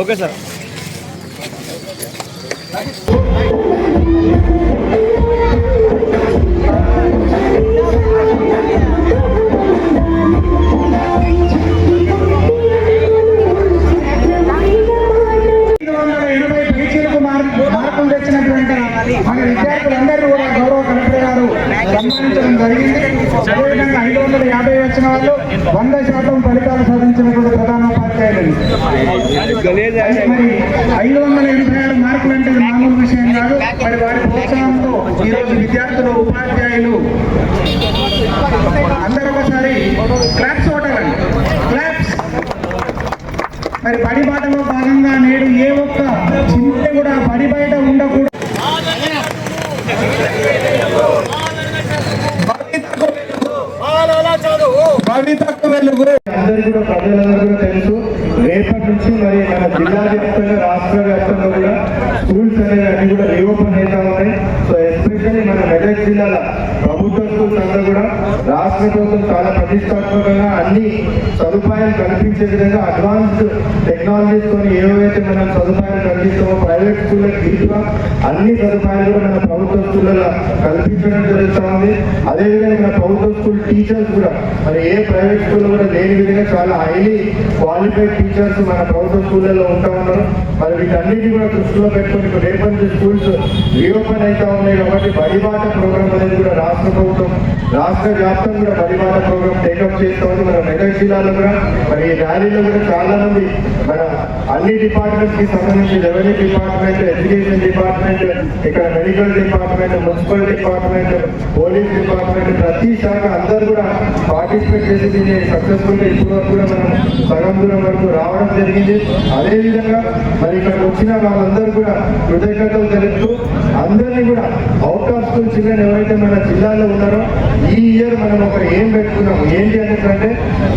Okay sir. ఐదు వందల మన విద్యార్థులందరూ కూడా గౌరవ కలెక్టర్ గారు సన్మానించడం జరిగింది అదేవిధంగా ఐదు వందల యాభై వచ్చిన వాళ్ళు వంద శాతం ఫలితాలు సాధించినటువంటి ప్రధానోపాధ్యాయులు మరి ఐదు వందల ఎనభై ఆరు మార్కులు అంటే మామూలు విషయం కాదు. మరి వారి ప్రోత్సాహంతో ఈరోజు విద్యార్థులు ఉపాధ్యాయులు అందరికీ కూడా ప్రజలందరూ కూడా తెలుసు. రేపటి నుంచి మరి మన జిల్లా వ్యాప్తంగా రాష్ట్ర వ్యాప్తంగా కూడా స్కూల్స్ అనేవి అన్ని కూడా రీఓపెన్ అవుతా ఉన్నాయి సో ఎస్పెషల్లీ మన మెదక్ జిల్లాల ప్రభుత్వ స్కూల్స్ అంతా కూడా రాష్ట్ర ప్రభుత్వం చాలా ప్రతిష్టాత్మకంగా అన్ని సదుపాయాలు కల్పించే విధంగా అడ్వాన్స్డ్ టెక్నాలజీస్ కొన్ని ఏవైతే మనం సదుపాయాలు కల్పిస్తామో ప్రైవేట్ స్కూళ్ళకి దీటుగా అన్ని సదుపాయాలు కూడా మన ప్రభుత్వం స్కూళ్ళలో కల్పించడం జరుగుతూ ఉంది అదేవిధంగా మన ప్రభుత్వ స్కూల్ టీచర్స్ కూడా మరి ఏ ప్రైవేట్ స్కూల్లో కూడా లేని విధంగా చాలా హైలీ క్వాలిఫైడ్ టీచర్స్ మన ప్రభుత్వ స్కూళ్ళలో ఉంటా ఉన్నారు. మరి వీటన్నిటి కూడా దృష్టిలో పెట్టుకుని రేపటి స్కూల్స్ రీఓపెన్ అవుతా ఉన్నాయి కాబట్టి బడిబాట ప్రోగ్రామ్ అనేది కూడా రాష్ట్ర ప్రభుత్వం రాష్ట్ర వ్యాప్తంగా పరివార ప్రోగ్రామ్ టేకప్ చేస్తూ మన మెదక్ జిల్లాలో కూడా. మరి ఈ ర్యాలీలో కూడా చాలా మంది మన అన్ని డిపార్ట్మెంట్స్కి సంబంధించి రెవెన్యూ డిపార్ట్మెంట్ ఎడ్యుకేషన్ డిపార్ట్మెంట్ ఇక్కడ medical department municipal department police department ప్రతి శాఖ అందరూ కూడా పార్టిసిపేట్ చేసి దీన్ని సక్సెస్ఫుల్గా ఇప్పుడు వరకు కూడా మనం సగం దూరం వరకు రావడం జరిగింది. అదేవిధంగా మరి ఇక్కడికి వచ్చిన వాళ్ళందరూ కూడా కృతజ్ఞతలు తెలుపుతూ అందరినీ కూడా అవుట్ ఆఫ్ స్కూల్ చిల్డ్రన్ ఎవరైతే మన జిల్లాలో ఉన్నారో ఈ ఇయర్ మనం ఒక ఏం పెట్టుకున్నాం? ఏంటి అంటే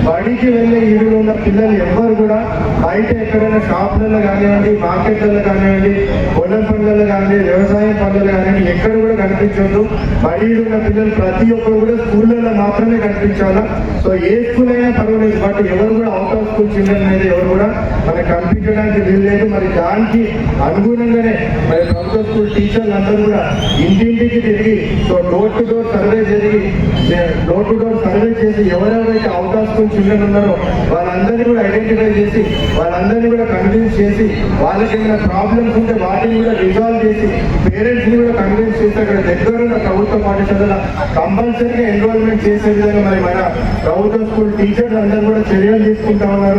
బడికి వెళ్ళే ఈడులో ఉన్న పిల్లలు ఎవ్వరు కూడా బయట ఎక్కడైనా షాపులలో కానివ్వండి మార్కెట్లలో కానివ్వండి పొలం పనులలో కానీ వ్యవసాయం పనులు కానీ ఎక్కడ కూడా కనిపించొద్దు. బడిలో ఉన్న పిల్లలు ప్రతి ఒక్కరు కూడా స్కూళ్ళలో మాత్రమే కనిపించాలా? సో ఏ స్కూల్ అయినా పర్వాలేదు బట్ ఎవరు కూడా అవుట్ ఆఫ్ స్కూల్ చిల్డ్రన్ అనేది ఎవరు కూడా మనకు కనిపించడానికి వీల్లేదు. మరి దానికి అనుగుణంగానే మరి ప్రభుత్వ స్కూల్ టీచర్లు అందరూ కూడా ఇంటింటికి తిరిగి డోర్ టు డోర్ సర్వే జరిగి డోర్ టు డోర్ సర్వే చేసి ఎవరెవరైతే అవకాశం స్కూల్ చిల్డ్రన్ ఉన్నారో వాళ్ళందరినీ కూడా ఐడెంటిఫై చేసి వాళ్ళందరినీ కూడా కన్విన్స్ చేసి వాళ్ళకి ఏమైనా ప్రాబ్లమ్స్ ఉంటే వాటిని కూడా రిజాల్వ్ చేసి పేరెంట్స్ని కూడా కన్విన్స్ చేసి అక్కడ దగ్గర ప్రభుత్వ పాఠశాలలో కంపల్సరీగా ఎన్రోల్మెంట్ చేసే విధంగా మరి మన ప్రభుత్వ స్కూల్ టీచర్లు అందరూ కూడా చర్యలు తీసుకుంటా ఉన్నారు.